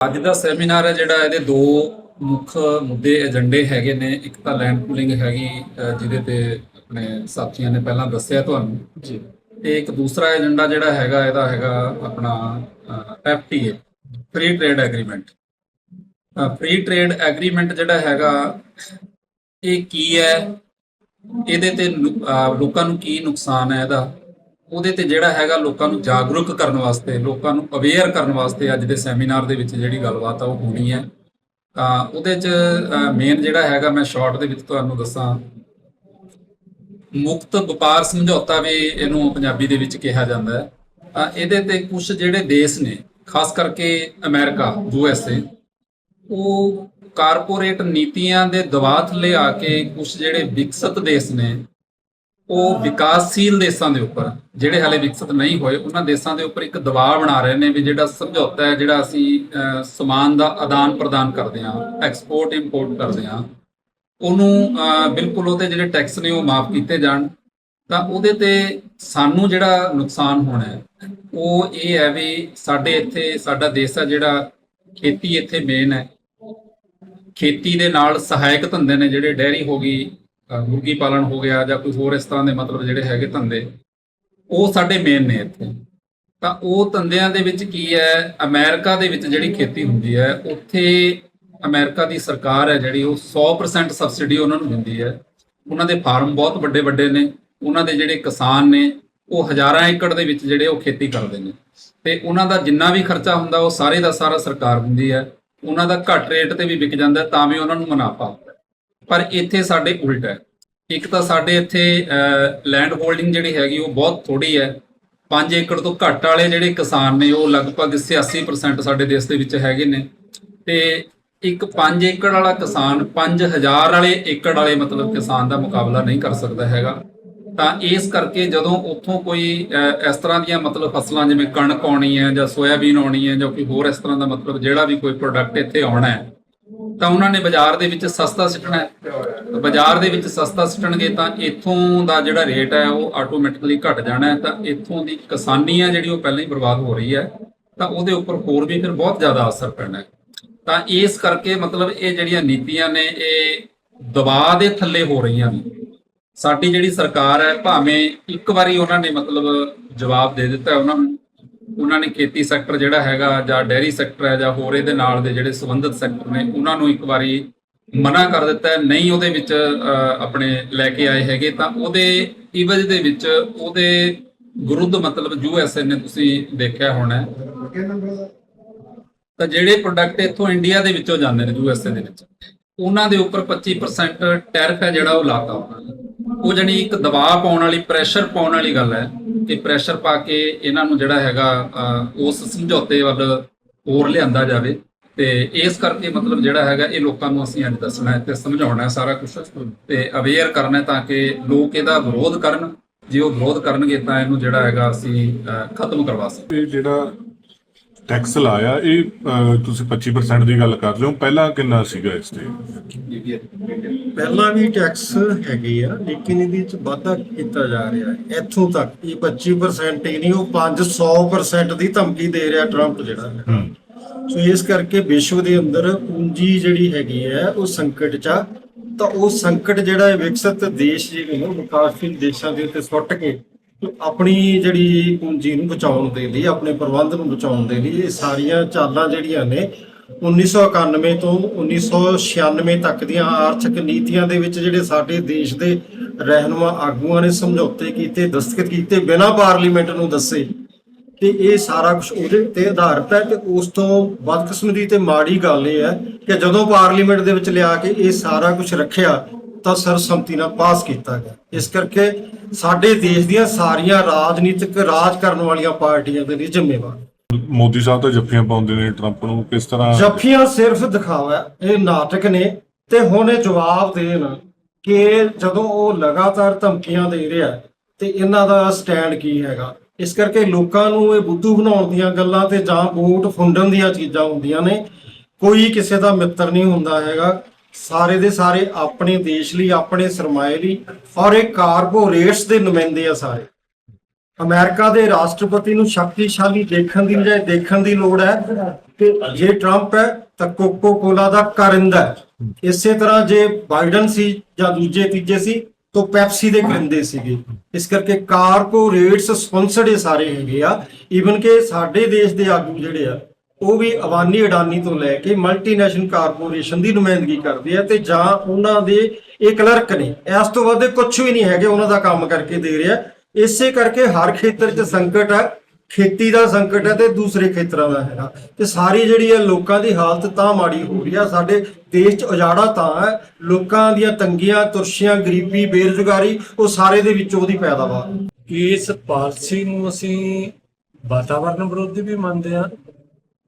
ਅੱਜ ਦਾ ਸੈਮੀਨਾਰ ਹੈ ਜਿਹੜਾ ਇਹਦੇ ਦੋ ਮੁੱਖ ਮੁੱਦੇ ਏਜੰਡੇ ਹੈਗੇ ਨੇ। ਇੱਕ ਤਾਂ ਲੈਂਡ ਪੂਲਿੰਗ ਹੈਗੀ ਜਿਹਦੇ ਤੇ ਆਪਣੇ ਸਾਥੀਆਂ ਨੇ ਪਹਿਲਾਂ ਦੱਸਿਆ ਤੁਹਾਨੂੰ। ਜੀ। ਤੇ ਇੱਕ ਦੂਸਰਾ ਏਜੰਡਾ ਜਿਹੜਾ ਹੈਗਾ ਇਹਦਾ ਹੈਗਾ ਆਪਣਾ FTA free trade agreement free trade agreement ਜਿਹੜਾ ਹੈਗਾ ਇਹ ਕੀ ਹੈ? ਇਹਦੇ ਤੇ ਲੋਕਾਂ ਨੂੰ ਕੀ ਨੁਕਸਾਨ ਹੈ ਇਹਦਾ? ਉਹਦੇ ਤੇ ਜਿਹੜਾ ਹੈਗਾ ਲੋਕਾਂ ਨੂੰ ਜਾਗਰੂਕ ਕਰਨ ਵਾਸਤੇ, ਲੋਕਾਂ ਨੂੰ ਅਵੇਅਰ ਕਰਨ ਵਾਸਤੇ ਅੱਜ ਦੇ ਸੈਮੀਨਾਰ ਦੇ ਵਿੱਚ ਜਿਹੜੀ ਗੱਲਬਾਤ ਆ ਉਹ ਹੋਣੀ ਹੈ। ਤਾਂ ਉਹਦੇ ਚ ਮੇਨ ਜਿਹੜਾ ਹੈਗਾ ਮੈਂ ਸ਼ਾਰਟ ਦੇ ਵਿੱਚ ਤੁਹਾਨੂੰ ਦੱਸਾਂ। ਮੁਕਤ ਵਪਾਰ ਸਮਝੌਤਾ ਵੀ ਇਹਨੂੰ ਪੰਜਾਬੀ ਦੇ ਵਿੱਚ ਕਿਹਾ ਜਾਂਦਾ ਹੈ। ਤਾਂ ਇਹਦੇ ਤੇ ਕੁਝ ਜਿਹੜੇ ਦੇਸ਼ ਨੇ, ਖਾਸ ਕਰਕੇ ਅਮਰੀਕਾ, ਯੂ ਐਸ ਏ, ਉਹ ਕਾਰਪੋਰੇਟ ਨੀਤੀਆਂ ਦੇ ਦਬਾਅ ਥੱਲੇ ਆ ਕੇ ਕੁਝ ਜਿਹੜੇ ਵਿਕਸਿਤ ਦੇਸ਼ ਨੇ ਉਹ ਵਿਕਾਸਸ਼ੀਲ ਦੇਸ਼ਾਂ ਦੇ ਉੱਪਰ, ਜਿਹੜੇ ਹਾਲੇ ਵਿਕਸਿਤ ਨਹੀਂ ਹੋਏ, ਉਹਨਾਂ ਦੇਸ਼ਾਂ ਦੇ ਉੱਪਰ ਇੱਕ ਦਬਾਅ ਬਣਾ ਰਹੇ ਨੇ ਵੀ ਜਿਹੜਾ ਸਮਝੌਤਾ ਹੈ, ਜਿਹੜਾ ਅਸੀਂ ਸਮਾਨ ਦਾ ਆਦਾਨ ਪ੍ਰਦਾਨ ਕਰਦੇ ਹਾਂ ਐਕਸਪੋਰਟ ਇੰਪੋਰਟ ਕਰਦੇ ਹਾਂ, ਉਹਨੂੰ ਬਿਲਕੁਲ ਉਹਦੇ ਜਿਹੜੇ ਟੈਕਸ ਨੇ ਉਹ ਮਾਫ ਕੀਤੇ ਜਾਣ। ਤਾਂ ਉਹਦੇ ਤੇ ਸਾਨੂੰ ਜਿਹੜਾ ਨੁਕਸਾਨ ਹੋਣਾ ਹੈ, ਉਹ ਇਹ ਹੈ ਵੀ ਸਾਡੇ ਇੱਥੇ, ਸਾਡਾ ਦੇਸ਼ ਹੈ ਜਿਹੜਾ ਖੇਤੀ ਇੱਥੇ ਮੇਨ ਹੈ। ਖੇਤੀ ਦੇ ਨਾਲ ਸਹਾਇਕ ਧੰਦੇ ਨੇ ਜਿਹੜੇ, ਡੈਰੀ ਹੋ ਗਈ ਮੁਰਗੀ ਪਾਲਣ ਹੋ ਗਿਆ ਜਾਂ ਕੋਈ ਹੋਰ ਇਸ ਤਰ੍ਹਾਂ ਦੇ ਮਤਲਬ ਜਿਹੜੇ ਹੈਗੇ ਧੰਦੇ, ਉਹ ਸਾਡੇ ਮੇਨ ਨੇ ਇੱਥੇ। ਤਾਂ ਉਹ ਧੰਦਿਆਂ ਦੇ ਵਿੱਚ ਕੀ ਹੈ? ਅਮਰੀਕਾ ਦੇ ਵਿੱਚ ਜਿਹੜੀ ਖੇਤੀ ਹੁੰਦੀ ਹੈ, ਉੱਥੇ ਅਮਰੀਕਾ ਦੀ ਸਰਕਾਰ ਹੈ ਜਿਹੜੀ, ਉਹ 100% ਸਬਸਿਡੀ ਉਹਨਾਂ ਨੂੰ ਦਿੰਦੀ ਹੈ। ਉਹਨਾਂ ਦੇ ਫਾਰਮ ਬਹੁਤ ਵੱਡੇ ਵੱਡੇ ਨੇ, ਉਹਨਾਂ ਦੇ ਜਿਹੜੇ ਕਿਸਾਨ ਨੇ, ਉਹ ਹਜ਼ਾਰਾਂ ਏਕੜ ਦੇ ਵਿੱਚ ਜਿਹੜੇ ਉਹ ਖੇਤੀ ਕਰਦੇ ਨੇ। ਤੇ ਉਹਨਾਂ ਦਾ ਜਿੰਨਾ ਵੀ ਖਰਚਾ ਹੁੰਦਾ, ਉਹ ਸਾਰੇ ਦਾ ਸਾਰਾ ਸਰਕਾਰ ਹੁੰਦੀ ਹੈ। ਉਹਨਾਂ ਦਾ ਘੱਟ ਰੇਟ ਤੇ ਵੀ ਵਿਕ ਜਾਂਦਾ, ਤਾਂ ਵੀ ਉਹਨਾਂ ਨੂੰ ਮੁਨਾਫਾ ਪਰ ਇੱਥੇ ਸਾਡੇ ਉਲਟ ਹੈ। ਇੱਕ ਤਾਂ ਸਾਡੇ ਇੱਥੇ ਲੈਂਡ ਹੋਲਡਿੰਗ ਜਿਹੜੀ ਹੈਗੀ ਉਹ ਬਹੁਤ ਥੋੜੀ ਹੈ। 5 ਏਕੜ ਤੋਂ ਘੱਟ ਵਾਲੇ ਜਿਹੜੇ ਕਿਸਾਨ ਨੇ, ਉਹ ਲਗਭਗ 86% ਸਾਡੇ ਦੇਸ਼ ਦੇ ਵਿੱਚ ਹੈਗੇ ਨੇ। ਤੇ ਇੱਕ 5 ਏਕੜ ਵਾਲਾ ਕਿਸਾਨ 5000 ਵਾਲੇ ਏਕੜ ਵਾਲੇ ਮਤਲਬ ਕਿਸਾਨ ਦਾ ਮੁਕਾਬਲਾ ਨਹੀਂ ਕਰ ਸਕਦਾ ਹੈਗਾ। ਤਾਂ ਇਸ ਕਰਕੇ ਜਦੋਂ ਉੱਥੋਂ ਕੋਈ ਇਸ ਤਰ੍ਹਾਂ ਦੀਆਂ ਮਤਲਬ ਫਸਲਾਂ ਜਿਵੇਂ ਕਣਕ ਆਉਣੀ ਹੈ ਜਾਂ ਸੋਇਆਬੀਨ ਆਉਣੀ ਹੈ ਜਾਂ ਕੋਈ ਹੋਰ ਇਸ ਤਰ੍ਹਾਂ ਦਾ ਮਤਲਬ ਜਿਹੜਾ ਵੀ ਕੋਈ ਪ੍ਰੋਡਕਟ ਇੱਥੇ ਆਉਣਾ ਹੈ ਤਾਂ ਉਹਨਾਂ ਨੇ ਬਾਜ਼ਾਰ ਦੇ ਵਿੱਚ ਸਸਤਾ ਸਿੱਟਣਾ ਬਾਜ਼ਾਰ ਦੇ ਵਿੱਚ ਸਸਤਾ ਸਿੱਟਣਗੇ ਤਾਂ ਇੱਥੋਂ ਦਾ ਜਿਹੜਾ ਰੇਟ ਹੈ ਉਹ ਆਟੋਮੈਟਿਕਲੀ ਘਟ ਜਾਣਾ ਤਾਂ ਇੱਥੋਂ ਦੀ ਕਿਸਾਨੀ ਹੈ ਜਿਹੜੀ ਉਹ ਪਹਿਲਾਂ ਹੀ ਬਰਬਾਦ ਹੋ ਰਹੀ ਹੈ। ਤਾਂ ਉਹਦੇ ਉੱਪਰ ਹੋਰ ਵੀ ਫਿਰ ਬਹੁਤ ਜ਼ਿਆਦਾ ਅਸਰ ਪੈਣਾ ਹੈ। ਤਾਂ ਇਸ ਕਰਕੇ ਮਤਲਬ ਇਹ ਜਿਹੜੀਆਂ ਨੀਤੀਆਂ ਨੇ, ਇਹ ਦਬਾਅ ਦੇ ਥੱਲੇ ਹੋ ਰਹੀਆਂ ਨੇ। ਸਾਡੀ ਜਿਹੜੀ ਸਰਕਾਰ ਹੈ, ਭਾਵੇਂ ਇੱਕ ਵਾਰੀ ਉਹਨਾਂ ਨੇ ਮਤਲਬ ਜਵਾਬ ਦੇ ਦਿੱਤਾ ਉਹਨਾਂ ਨੂੰ ਉਹਨਾਂ ਨੇ ਖੇਤੀ ਸੈਕਟਰ ਜਿਹੜਾ ਹੈਗਾ ਜਾਂ ਡੈਰੀ ਸੈਕਟਰ ਹੈ ਜਾਂ ਹੋਰ ਇਹਦੇ ਨਾਲ ਦੇ ਜਿਹੜੇ ਸੰਬੰਧਿਤ ਸੈਕਟਰ ਨੇ, ਉਹਨਾਂ ਨੂੰ ਇੱਕ ਵਾਰੀ ਮਨਾ ਕਰ ਦਿੱਤਾ ਨਹੀਂ ਉਹਦੇ ਵਿੱਚ ਆਪਣੇ ਲੈ ਕੇ ਆਏ ਹੈਗੇ, ਤਾਂ ਉਹਦੇ ਇਵਜ ਦੇ ਵਿੱਚ ਉਹਦੇ ਵਿਰੁੱਧ ਮਤਲਬ ਯੂਐਸਏ ਨੇ ਤੁਸੀਂ ਦੇਖਿਆ ਹੋਣਾ ਤਾਂ ਜਿਹੜੇ ਪ੍ਰੋਡਕਟ ਇੱਥੋਂ ਇੰਡੀਆ ਦੇ ਵਿੱਚੋਂ ਜਾਂਦੇ ਨੇ ਯੂਐਸਏ ਦੇ ਵਿੱਚ, ਉਹਨਾਂ ਦੇ ਉੱਪਰ 25% ਟੈਰਿਫ ਹੈ ਜਿਹੜਾ ਉਹ ਲਾਤਾ ਉਹਨਾਂ ਨੇ। ਉਹ ਜਣੀ ਇੱਕ ਦਬਾਅ ਪਾਉਣ ਵਾਲੀ ਪ੍ਰੈਸ਼ਰ ਪਾਉਣ ਵਾਲੀ ਗੱਲ ਹੈ ਕਿ ਪ੍ਰੈਸ਼ਰ ਪਾ ਕੇ ਇਹਨਾਂ ਨੂੰ ਜਿਹੜਾ ਹੈਗਾ ਉਸ ਸਮਝੌਤੇ ਵੱਲ ਹੋਰ ਲਿਆਂਦਾ ਜਾਵੇ ਤੇ ਇਸ ਕਰਕੇ ਮਤਲਬ ਜਿਹੜਾ ਹੈਗਾ, ਇਹ ਲੋਕਾਂ ਨੂੰ ਅਸੀਂ ਅੱਜ ਦੱਸਣਾ ਹੈ ਤੇ ਸਮਝਾਉਣਾ ਹੈ ਸਾਰਾ ਕੁਝ ਤੇ ਅਵੇਅਰ ਕਰਨਾ ਤਾਂ ਕਿ ਲੋਕ ਇਹਦਾ ਵਿਰੋਧ ਕਰਨ। ਜੇ ਉਹ ਵਿਰੋਧ ਕਰਨਗੇ ਤਾਂ ਇਹਨੂੰ ਜਿਹੜਾ ਹੈਗਾ ਅਸੀਂ ਖਤਮ ਕਰਵਾ ਸਕਦੇ ਜਿਹੜਾ ਟੈਕਸ ਲਾਇਆ ਇਹ ਤੁਸੀਂ 25% ਦੀ ਗੱਲ ਕਰ ਰਹੇ ਹੋ ਪਹਿਲਾਂ ਕਿੰਨਾ ਸੀਗਾ ਇਸ ਤੇ? ਪਹਿਲਾਂ ਵੀ ਟੈਕਸ ਹੈਗੇ ਆ ਲੇਕਿਨ ਇਹਦੇ ਵਿੱਚ ਵਾਧਾ ਕੀਤਾ ਜਾ ਰਿਹਾ ਹੈ। ਇੱਥੋਂ ਤੱਕ ਇਹ 25% ਹੀ ਨਹੀਂ ਉਹ 500% ਦੀ ਧਮਕੀ ਦੇ ਰਿਹਾ ਟਰੰਪ ਜਿਹੜਾ ਹੈ। ਸੋ ਇਸ ਕਰਕੇ ਵਿਸ਼ਵ ਦੇ ਅੰਦਰ ਪੂੰਜੀ ਜਿਹੜੀ ਹੈਗੀ ਹੈ ਉਹ ਸੰਕਟ 'ਚ ਆ। ਤਾਂ ਉਹ ਸੰਕਟ ਜਿਹੜਾ ਵਿਕਸਿਤ ਦੇਸ਼ ਜਿਹੜੇ ਨੇ ਵਿਕਾਸਸ਼ੀਲ ਦੇਸ਼ਾਂ ਦੇ ਉੱਤੇ ਸੁੱਟ ਕੇ ਆਪਣੀ ਜਿਹੜੀ ਪੂੰਜੀ ਨੂੰ ਬਚਾਉਣ ਦੇ ਲਈ, ਆਪਣੇ ਪ੍ਰਬੰਧ ਨੂੰ ਬਚਾਉਣ ਦੇ ਲਈ, ਇਹ ਸਾਰੀਆਂ ਚਾਲਾਂ ਜਿਹੜੀਆਂ ਨੇ 1991 ਤੋਂ 1996 ਤੱਕ ਦੀਆਂ ਆਰਥਿਕ ਨੀਤੀਆਂ ਦੇ ਵਿੱਚ ਜਿਹੜੇ ਸਾਡੇ ਦੇਸ਼ ਦੇ ਰਹਿਨੁਮਾ ਆਗੂਆਂ ਨੇ ਸਮਝੌਤੇ ਕੀਤੇ, ਦਸਤਖਤ ਕੀਤੇ, ਬਿਨਾਂ ਪਾਰਲੀਮੈਂਟ ਨੂੰ ਦੱਸੇ, ਤੇ ਇਹ ਸਾਰਾ ਕੁਝ ਉਹਦੇ ਤੇ ਆਧਾਰਿਤ ਹੈ ਤੇ ਉਸ ਤੋਂ ਬਦਕਿਸਮਤੀ ਤੇ ਮਾੜੀ ਗੱਲ ਇਹ ਹੈ ਕਿ ਜਦੋਂ ਪਾਰਲੀਮੈਂਟ ਦੇ ਵਿੱਚ ਲਿਆ ਕੇ ਇਹ ਸਾਰਾ ਕੁਝ ਰੱਖਿਆ ਤਾਂ ਸਰਸੰਮਤੀ ਨਾਲ ਪਾਸ ਕੀਤਾ ਗਿਆ। ਇਸ ਕਰਕੇ ਸਾਡੇ ਦੇਸ਼ ਦੀਆਂ ਸਾਰੀਆਂ ਰਾਜਨੀਤਿਕ ਰਾਜ ਕਰਨ ਵਾਲੀਆਂ ਪਾਰਟੀਆਂ ਦੇ ਲਈ ਜ਼ਿੰਮੇਵਾਰ। ਮੋਦੀ ਸਾਹਿਬ ਤਾਂ ਜੱਫੀਆਂ ਪਾਉਂਦੇ ਨੇ ਟਰੰਪ ਨੂੰ ਕਿਸ ਤਰ੍ਹਾਂ ਜੱਫੀਆਂ ਸਿਰਫ ਦਿਖਾਵਾ ਇਹ ਨਾਟਕ ਨੇ ਤੇ ਹੁਣ ਇਹ ਜਵਾਬ ਦੇਣ ਕਿ ਜਦੋਂ ਉਹ ਲਗਾਤਾਰ ਧਮਕੀਆਂ ਦੇ ਰਿਹਾ ਤੇ ਇਹਨਾਂ ਦਾ ਸਟੈਂਡ ਕੀ ਹੈਗਾ। ਇਸ ਕਰਕੇ ਲੋਕਾਂ ਨੂੰ ਇਹ ਬੁੱਧੂ ਬਣਾਉਣ ਦੀਆਂ ਗੱਲਾਂ ਤੇ ਜਾਂ ਵੋਟ ਫੁੰਡਣ ਦੀਆਂ ਚੀਜ਼ਾਂ ਹੁੰਦੀਆਂ ਨੇ। ਕੋਈ ਕਿਸੇ ਦਾ ਮਿੱਤਰ ਨਹੀਂ ਹੁੰਦਾ ਹੈਗਾ। ਸਾਰੇ ਦੇ ਸਾਰੇ ਆਪਣੇ ਦੇਸ਼ ਲਈ, ਆਪਣੇ ਸਰਮਾਏ ਲਈ ਔਰ ਇਹ ਕਾਰਪੋਰੇਟਸ ਦੇ ਨੁਮਾਇੰਦੇ ਆ ਸਾਰੇ। ਅਮਰੀਕਾ ਦੇ ਰਾਸ਼ਟਰਪਤੀ ਨੂੰ ਸ਼ਕਤੀਸ਼ਾਲੀ ਦੇਖਣ ਦੀ ਬਜਾਏ ਦੇਖਣ ਦੀ ਲੋੜ ਹੈ ਕਿ ਜੇ ਟਰੰਪ ਹੈ ਤਾਂ ਕੋਕੋ ਕੋਲਾ ਦਾ ਕਰਿੰਦਾ ਇਸੇ ਤਰ੍ਹਾਂ ਜੇ ਬਾਈਡਨ ਸੀ ਜਾਂ ਦੂਜੇ, ਤੀਜੇ ਸੀ ਤਾਂ ਪੈਪਸੀ ਦੇ ਕਰਿੰਦੇ ਸੀਗੇ। ਇਸ ਕਰਕੇ ਕਾਰਪੋਰੇਟਸ ਸਪਾਂਸਰਡ ਇਹ ਸਾਰੇ ਹੈਗੇ ਆ। ਈਵਨ ਕਿ ਸਾਡੇ ਦੇਸ਼ ਦੇ ਆਗੂ ਜਿਹੜੇ ਆ ਉਹ ਵੀ ਅਵਾਨੀ ਅਡਾਨੀ ਤੋਂ ਲੈ ਕੇ ਮਲਟੀਨੈਸ਼ਨਲ ਕਾਰਪੋਰੇਸ਼ਨ ਦੀ ਨੁਮਾਇੰਦਗੀ ਕਰਦੇ ਆ ਤੇ ਜਾਂ ਉਹਨਾਂ ਦੇ ਇਹ ਕਲਰਕ ਨੇ, ਇਸ ਤੋਂ ਵੱਧ ਕੁਝ ਵੀ ਨਹੀਂ ਹੈਗੇ, ਉਹਨਾਂ ਦਾ ਕੰਮ ਕਰਕੇ ਦੇ ਰਿਹਾ ਇਸੇ ਕਰਕੇ ਹਰ ਖੇਤਰ 'ਚ ਸੰਕਟ ਹੈ, ਖੇਤੀ ਦਾ ਸੰਕਟ ਹੈ ਤੇ ਦੂਸਰੇ ਖੇਤਰਾਂ ਦਾ ਹੈਗਾ ਤੇ ਸਾਰੀ ਜਿਹੜੀ ਹੈ ਲੋਕਾਂ ਦੀ ਹਾਲਤ ਤਾਂ ਮਾੜੀ ਹੋ ਰਹੀ ਆ ਸਾਡੇ ਦੇਸ਼ 'ਚ ਉਜਾੜਾ ਤਾਂ ਹੈ, ਲੋਕਾਂ ਦੀਆਂ ਤੰਗੀਆਂ, ਤੁਰਸ਼ੀਆਂ, ਗਰੀਬੀ, ਬੇਰੁਜ਼ਗਾਰੀ, ਉਹ ਸਾਰੇ ਦੇ ਵਿੱਚ ਉਹਦੀ ਪੈਦਾਵਾਰ। ਇਸ ਪਾਲਿਸੀ ਨੂੰ ਅਸੀਂ ਵਾਤਾਵਰਣ ਵਿਰੋਧੀ ਵੀ ਮੰਨਦੇ ਹਾਂ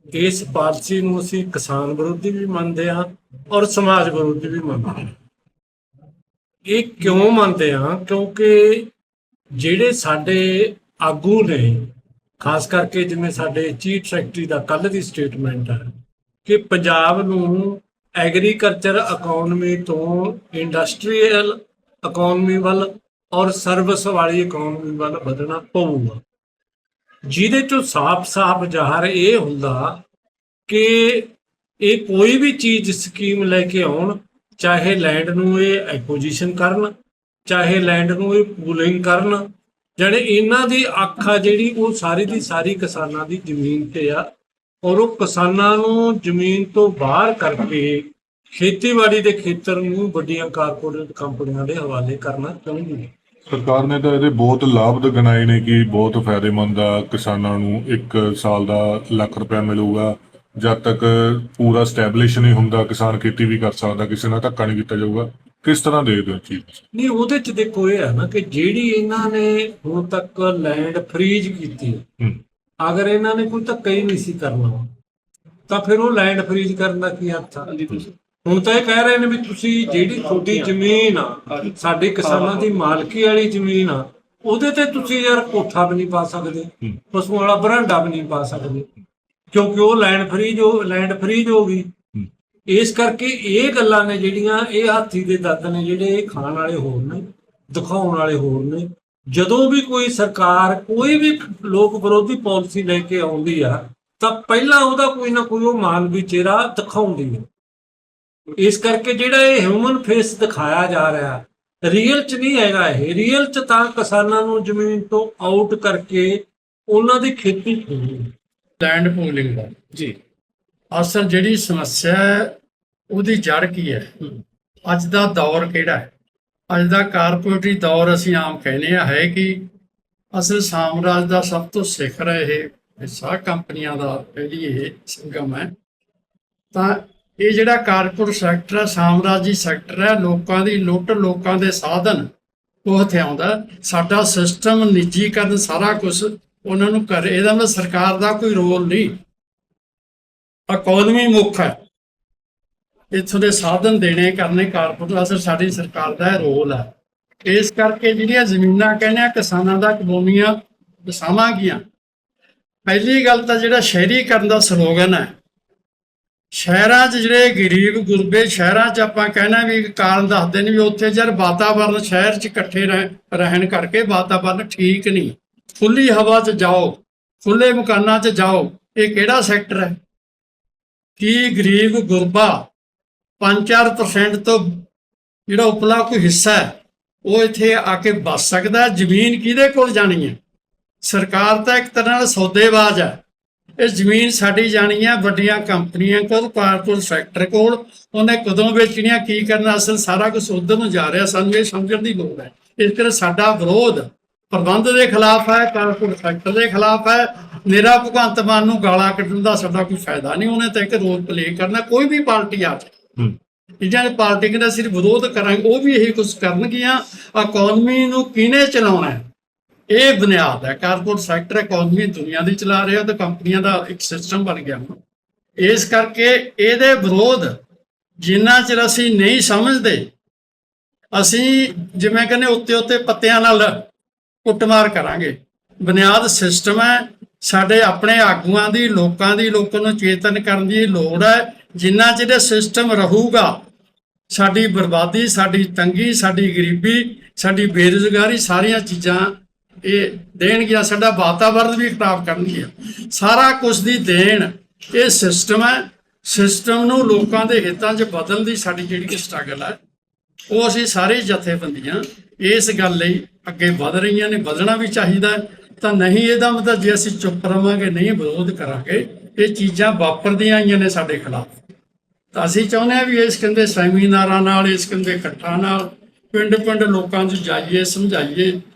ਇਸ ਪਾਲਿਸੀ ਨੂੰ ਅਸੀਂ ਕਿਸਾਨ ਵਿਰੋਧੀ ਵੀ ਮੰਨਦੇ ਹਾਂ ਔਰ ਸਮਾਜ ਵਿਰੋਧੀ ਵੀ ਮੰਨਦੇ ਹਾਂ। ਇਹ ਕਿਉਂ ਮੰਨਦੇ ਹਾਂ? ਕਿਉਂਕਿ ਜਿਹੜੇ ਸਾਡੇ ਆਗੂ ਨੇ, ਖਾਸ ਕਰਕੇ ਜਿਵੇਂ ਸਾਡੇ ਚੀਫ ਸੈਕਟਰੀ ਦਾ ਕੱਲ ਦੀ ਸਟੇਟਮੈਂਟ ਹੈ ਕਿ ਪੰਜਾਬ ਨੂੰ ਐਗਰੀਕਲਚਰ ਇਕਨੋਮੀ ਤੋਂ ਇੰਡਸਟਰੀਅਲ ਇਕਨੋਮੀ ਵੱਲ ਔਰ ਸਰਵਿਸ ਵਾਲੀ ਇਕਨੋਮੀ ਵੱਲ ਵਧਣਾ ਪਊਗਾ। ਜਿਹਦੇ ਚੋਂ ਸਾਫ਼-ਸਾਫ਼ ਜ਼ਾਹਰ ਇਹ ਹੁੰਦਾ ਕਿ ਇਹ ਕੋਈ ਵੀ ਚੀਜ਼ ਸਕੀਮ ਲੈ ਕੇ ਆਉਣ, ਚਾਹੇ ਲੈਂਡ ਨੂੰ ਇਹ ਐਕੁਜੀਸ਼ਨ ਕਰਨ, ਚਾਹੇ ਲੈਂਡ ਨੂੰ ਇਹ ਪੂਲਿੰਗ ਕਰਨ ਜਿਹੜੇ ਇਹਨਾਂ ਦੀ ਅੱਖ ਆ ਜਿਹੜੀ ਉਹ ਸਾਰੀ ਦੀ ਸਾਰੀ ਕਿਸਾਨਾਂ ਦੀ ਜ਼ਮੀਨ ਤੇ ਆ ਔਰ ਉਹ ਕਿਸਾਨਾਂ ਨੂੰ ਜ਼ਮੀਨ ਤੋਂ ਬਾਹਰ ਕਰਕੇ ਖੇਤੀਬਾੜੀ ਦੇ ਖੇਤਰ ਨੂੰ ਵੱਡੀਆਂ ਕਾਰਪੋਰੇਟ ਕੰਪਨੀਆਂ ਦੇ ਹਵਾਲੇ ਕਰਨਾ ਚਾਹੁੰਦੀ ਹੈ ਸਰਕਾਰ ਨੇ ਤਾਂ ਇਹਦੇ ਬਹੁਤ ਲਾਭ ਗਿਣਾਏ ਨੇ ਕਿ ਬਹੁਤ ਫਾਇਦੇਮੰਦ ਆ ਕਿਸਾਨਾਂ ਨੂੰ 1 ਸਾਲ ਦਾ ਲੱਖ ਰੁਪਏ ਮਿਲੂਗਾ। ਜਦ ਤੱਕ ਪੂਰਾ ਸਟੈਬਲਿਸ਼ ਨਹੀਂ ਹੁੰਦਾ ਕਿਸਾਨ ਖੇਤੀ ਵੀ ਕਰ ਸਕਦਾ ਕਿਸੇ ਨਾਲ ਧੱਕਾ ਨਹੀਂ ਕੀਤਾ ਜਾਊਗਾ। ਕਿਸ ਤਰ੍ਹਾਂ ਦੇਖਦੇ ਹੋ ਚੀਜ਼? ਨਹੀਂ ਉਹਦੇ ਚ ਦੇਖੋ ਇਹ ਹੈ ਨਾ ਕਿ ਜਿਹੜੀ ਇਹਨਾਂ ਨੇ ਹੁਣ ਤੱਕ ਲੈਂਡ ਫਰੀਜ਼ ਕੀਤੀ ਅਗਰ ਇਹਨਾਂ ਨੇ ਕੋਈ ਧੱਕਾ ਹੀ ਨਹੀਂ ਸੀ ਕਰਨਾ ਤਾਂ ਫਿਰ ਉਹ ਲੈਂਡ ਫਰੀਜ਼ ਕਰਨ ਦਾ ਕੀ ਅਰਥ ਆ? ਹੁਣ ਤਾਂ ਇਹ ਕਹਿ ਰਹੇ ਨੇ ਵੀ ਤੁਸੀਂ ਜਿਹੜੀ ਤੁਹਾਡੀ ਜ਼ਮੀਨ ਆ, ਸਾਡੇ ਕਿਸਾਨਾਂ ਦੀ ਮਾਲਕੀ ਵਾਲੀ ਜ਼ਮੀਨ ਆ, ਉਹਦੇ ਤੇ ਤੁਸੀਂ ਯਾਰ ਕੋਠਾ ਵੀ ਨਹੀਂ ਪਾ ਸਕਦੇ ਪਸੂ ਵਾਲਾ ਬਰਾਂਡਾ ਵੀ ਨਹੀਂ ਪਾ ਸਕਦੇ। ਕਿਉਂਕਿ ਉਹ ਲੈਂਡ ਫਰੀਜ਼ ਹੋ ਲੈਂਡ ਫਰੀਜ਼ ਹੋ ਗਈ। ਇਸ ਕਰਕੇ ਇਹ ਗੱਲਾਂ ਨੇ ਜਿਹੜੀਆਂ ਇਹ ਹਾਥੀ ਦੇ ਦੰਦ ਨੇ, ਜਿਹੜੇ ਇਹ ਖਾਣ ਵਾਲੇ ਹੋਰ ਨੇ, ਦਿਖਾਉਣ ਵਾਲੇ ਹੋਰ ਨੇ। ਜਦੋਂ ਵੀ ਕੋਈ ਸਰਕਾਰ, ਕੋਈ ਵੀ ਲੋਕ ਵਿਰੋਧੀ ਪਾਲਿਸੀ ਲੈ ਕੇ ਆਉਂਦੀ ਆ, ਤਾਂ ਪਹਿਲਾਂ ਉਹਦਾ ਕੋਈ ਨਾ ਕੋਈ ਉਹ ਮਾਨਵੀ ਚਿਹਰਾ ਦਿਖਾਉਂਦੀ ਹੈ ਇਸ ਕਰਕੇ ਜਿਹੜਾ ਇਹ ਹਿਊਮਨ ਫੇਸ ਦਿਖਾਇਆ ਜਾ ਰਿਹਾ ਰੀਅਲ ਚ ਨਹੀਂ ਹੈਗਾ ਇਹ। ਰੀਅਲ ਚ ਤਾਂ ਕਿਸਾਨਾਂ ਨੂੰ ਜ਼ਮੀਨ ਤੋਂ ਆਊਟ ਕਰਕੇ ਉਹਨਾਂ ਦੀ ਖੇਤੀ ਹੈ। ਲੈਂਡ ਪੂਲਿੰਗ ਦਾ। ਜੀ। ਅਸਲ ਜਿਹੜੀ ਸਮੱਸਿਆ ਹੈ ਉਹਦੀ ਜੜ ਕੀ ਹੈ? ਅੱਜ ਦਾ ਦੌਰ ਕਿਹੜਾ ਹੈ? ਅੱਜ ਦਾ ਕਾਰਪੋਰੇਟਰੀ ਦੌਰ ਅਸੀਂ ਆਮ ਕਹਿੰਦੇ ਆ ਹੈ ਕਿ? ਅਸਲ ਸਾਮਰਾਜ ਦਾ ਸਭ ਤੋਂ ਸਿਖਰ ਹੈ ਇਹ ਹਿੱਸਾ ਕੰਪਨੀਆਂ ਦਾ ਜਿਹੜੀ ਇਹ ਸੰਗਮ ਹੈ। ਤਾਂ ਇਹ ਜਿਹੜਾ ਕਾਰਪੋਰੇਟ ਸੈਕਟਰ ਹੈ, ਸਾਮਰਾਜੀ ਸੈਕਟਰ ਹੈ, ਲੋਕਾਂ ਦੀ ਲੁੱਟ, ਲੋਕਾਂ ਦੇ ਸਾਧਨ ਉਹ ਹਥਿਆਉਂਦਾ ਸਾਡਾ ਸਿਸਟਮ ਨਿੱਜੀਕਰਨ ਸਾਰਾ ਕੁਝ ਉਹਨਾਂ ਨੂੰ ਕਰ, ਇਹਦਾ ਮਤਲਬ ਸਰਕਾਰ ਦਾ ਕੋਈ ਰੋਲ ਨਹੀਂ। ਇਕਨੋਮੀ ਮੁੱਖ ਹੈ। ਇੱਥੋਂ ਦੇ ਸਾਧਨ ਦੇਣੇ, ਕਰਨੇ ਕਾਰਪੋਰੇਟ ਅਸਰ ਸਾਡੀ ਸਰਕਾਰ ਦਾ ਇਹ ਰੋਲ ਹੈ। ਇਸ ਕਰਕੇ ਜਿਹੜੀਆਂ ਜ਼ਮੀਨਾਂ ਕਹਿੰਦੇ ਆ, ਕਿਸਾਨਾਂ ਦਾ ਕਮੋਮੀਆਂ ਵਸਾਵਾਂਗੀਆਂ ਪਹਿਲੀ ਗੱਲ ਤਾਂ ਜਿਹੜਾ ਸ਼ਹਿਰੀਕਰਨ ਦਾ ਸਲੋਗਨ ਹੈ ਸ਼ਹਿਰਾਂ 'ਚ ਜਿਹੜੇ ਗਰੀਬ ਗੁਰਬੇ, ਸ਼ਹਿਰਾਂ 'ਚ ਆਪਾਂ ਕਹਿਣਾ ਵੀ ਕਾਰਨ ਦੱਸਦੇ ਨੇ ਵੀ ਉੱਥੇ ਜਰ ਵਾਤਾਵਰਨ ਸ਼ਹਿਰ 'ਚ ਇਕੱਠੇ ਰਹਿ- ਰਹਿਣ ਕਰਕੇ ਵਾਤਾਵਰਨ ਠੀਕ ਨਹੀਂ। ਖੁੱਲੀ ਹਵਾ 'ਚ ਜਾਓ ਖੁੱਲੇ ਮਕਾਨਾਂ 'ਚ ਜਾਓ, ਇਹ ਕਿਹੜਾ ਸੈਕਟਰ ਹੈ? ਕੀ ਗਰੀਬ ਗੁਰਬਾ 5-4% ਤੋਂ ਜਿਹੜਾ ਉਪਲਾ ਕੋਈ ਹਿੱਸਾ ਹੈ, ਉਹ ਇੱਥੇ ਆ ਕੇ ਬਸ ਸਕਦਾ ਜ਼ਮੀਨ ਕਿਹਦੇ ਕੋਲ ਜਾਣੀ ਹੈ? ਸਰਕਾਰ ਤਾਂ ਇੱਕ ਤਰ੍ਹਾਂ ਨਾਲ ਸੌਦੇਬਾਜ਼ ਹੈ। ਇਹ ਜ਼ਮੀਨ ਸਾਡੀ ਜਾਣੀ ਹੈ ਵੱਡੀਆਂ ਕੰਪਨੀਆਂ ਕੋਲ ਕਾਰਪੋਰੇਟ ਸੈਕਟਰ ਕੋਲ। ਉਹਨੇ ਕਦੋਂ ਵੇਚਣੀਆਂ ਕੀ ਕਰਨਾ ਅਸਲ ਸਾਰਾ ਕੁਝ ਉਧਰ ਨੂੰ ਜਾ ਰਿਹਾ ਸਾਨੂੰ ਇਹ ਸਮਝਣ ਦੀ ਲੋੜ ਹੈ। ਇਸ ਕਰਕੇ ਸਾਡਾ ਵਿਰੋਧ ਪ੍ਰਬੰਧ ਦੇ ਖਿਲਾਫ ਹੈ ਕਾਰਪੋਰੇਟ ਸੈਕਟਰ ਦੇ ਖਿਲਾਫ ਹੈ। ਮੇਰਾ ਭਗਵੰਤ ਮਾਨ ਨੂੰ ਗਾਲਾਂ ਕੱਢਣ ਦਾ ਸਾਡਾ ਕੋਈ ਫਾਇਦਾ ਨਹੀਂ ਉਹਨੇ ਤਾਂ ਇੱਕ ਰੋਲ ਪਲੇ ਕਰਨਾ ਕੋਈ ਵੀ ਪਾਰਟੀ ਆ ਹੂੰ। ਇਹਨਾਂ ਨੇ ਪਾਰਟੀ ਦਾ ਸਿਰਫ ਵਿਰੋਧ ਕਰਾਂਗੇ ਉਹ ਵੀ ਇਹੀ ਕੁਝ ਕਰਨਗੀਆਂ। ਇਕਨੋਮੀ ਨੂੰ ਕਿਹਨੇ ਚਲਾਉਣਾ ਹੈ? ਇਹ ਬੁਨਿਆਦ ਹੈ। ਕਾਰਪੋਰੇਟ ਸੈਕਟਰ ਇਕਨੋਮੀ ਦੁਨੀਆ ਦੀ ਚਲਾ ਰਿਹਾ ਤੇ ਕੰਪਨੀਆਂ ਦਾ ਇੱਕ ਸਿਸਟਮ ਬਣ ਗਿਆ। ਹੁਣ। ਇਸ ਕਰਕੇ ਇਹਦੇ ਵਿਰੋਧ ਜਿੰਨਾ ਚਿਰ ਅਸੀਂ ਨਹੀਂ ਸਮਝਦੇ, ਅਸੀਂ ਜਿਵੇਂ ਕਹਿੰਦੇ ਉੱਤੇ ਉੱਤੇ ਪੱਤਿਆਂ ਨਾਲ ਕੁੱਟਮਾਰ ਕਰਾਂਗੇ। ਬੁਨਿਆਦ ਸਿਸਟਮ ਹੈ। ਸਾਡੇ ਆਪਣੇ ਆਗੂਆਂ ਦੀ, ਲੋਕਾਂ ਦੀ, ਲੋਕਾਂ ਨੂੰ ਚੇਤਨ ਕਰਨ ਦੀ ਲੋੜ ਹੈ। ਜਿੰਨਾ ਚਿਰ ਸਿਸਟਮ ਰਹੂਗਾ, ਸਾਡੀ ਬਰਬਾਦੀ, ਸਾਡੀ ਤੰਗੀ, ਸਾਡੀ ਗਰੀਬੀ, ਸਾਡੀ ਬੇਰੁਜ਼ਗਾਰੀ, ਸਾਰੀਆਂ ਚੀਜ਼ਾਂ ਇਹ ਦੇਣਗੀਆਂ, ਸਾਡਾ ਵਾਤਾਵਰਣ ਵੀ ਖਰਾਬ ਕਰਨਗੀਆਂ। ਸਾਰਾ ਕੁਝ ਦੀ ਦੇਣ, ਇਹ ਸਿਸਟਮ ਹੈ। ਸਿਸਟਮ ਨੂੰ ਲੋਕਾਂ ਦੇ ਹਿੱਤਾਂ 'ਚ ਬਦਲਣ ਦੀ ਸਾਡੀ ਜਿਹੜੀ ਸਟਰਗਲ ਹੈ, ਉਹ ਅਸੀਂ ਸਾਰੇ ਜਥੇਬੰਦੀਆਂ ਇਸ ਗੱਲ ਲਈ ਅੱਗੇ ਵਧ ਰਹੀਆਂ ਨੇ। ਵਧਣਾ ਵੀ ਚਾਹੀਦਾ ਤਾਂ ਨਹੀਂ ਇਹਦਾ ਮਤਲਬ ਜੇ ਅਸੀਂ ਚੁੱਪ ਰਵਾਂਗੇ, ਨਹੀਂ ਵਿਰੋਧ ਕਰਾਂਗੇ, ਇਹ ਚੀਜ਼ਾਂ ਵਾਪਰਦੀਆਂ ਆਈਆਂ ਨੇ ਸਾਡੇ ਖਿਲਾਫ। ਤਾਂ ਅਸੀਂ ਚਾਹੁੰਦੇ ਹਾਂ ਵੀ ਇਸ ਕਹਿੰਦੇ ਸੈਮੀਨਾਰਾਂ ਨਾਲ, ਇਸ ਕਹਿੰਦੇ ਇਕੱਠਾਂ ਨਾਲ ਪਿੰਡ ਪਿੰਡ ਲੋਕਾਂ 'ਚ ਜਾਈਏ, ਸਮਝਾਈਏ।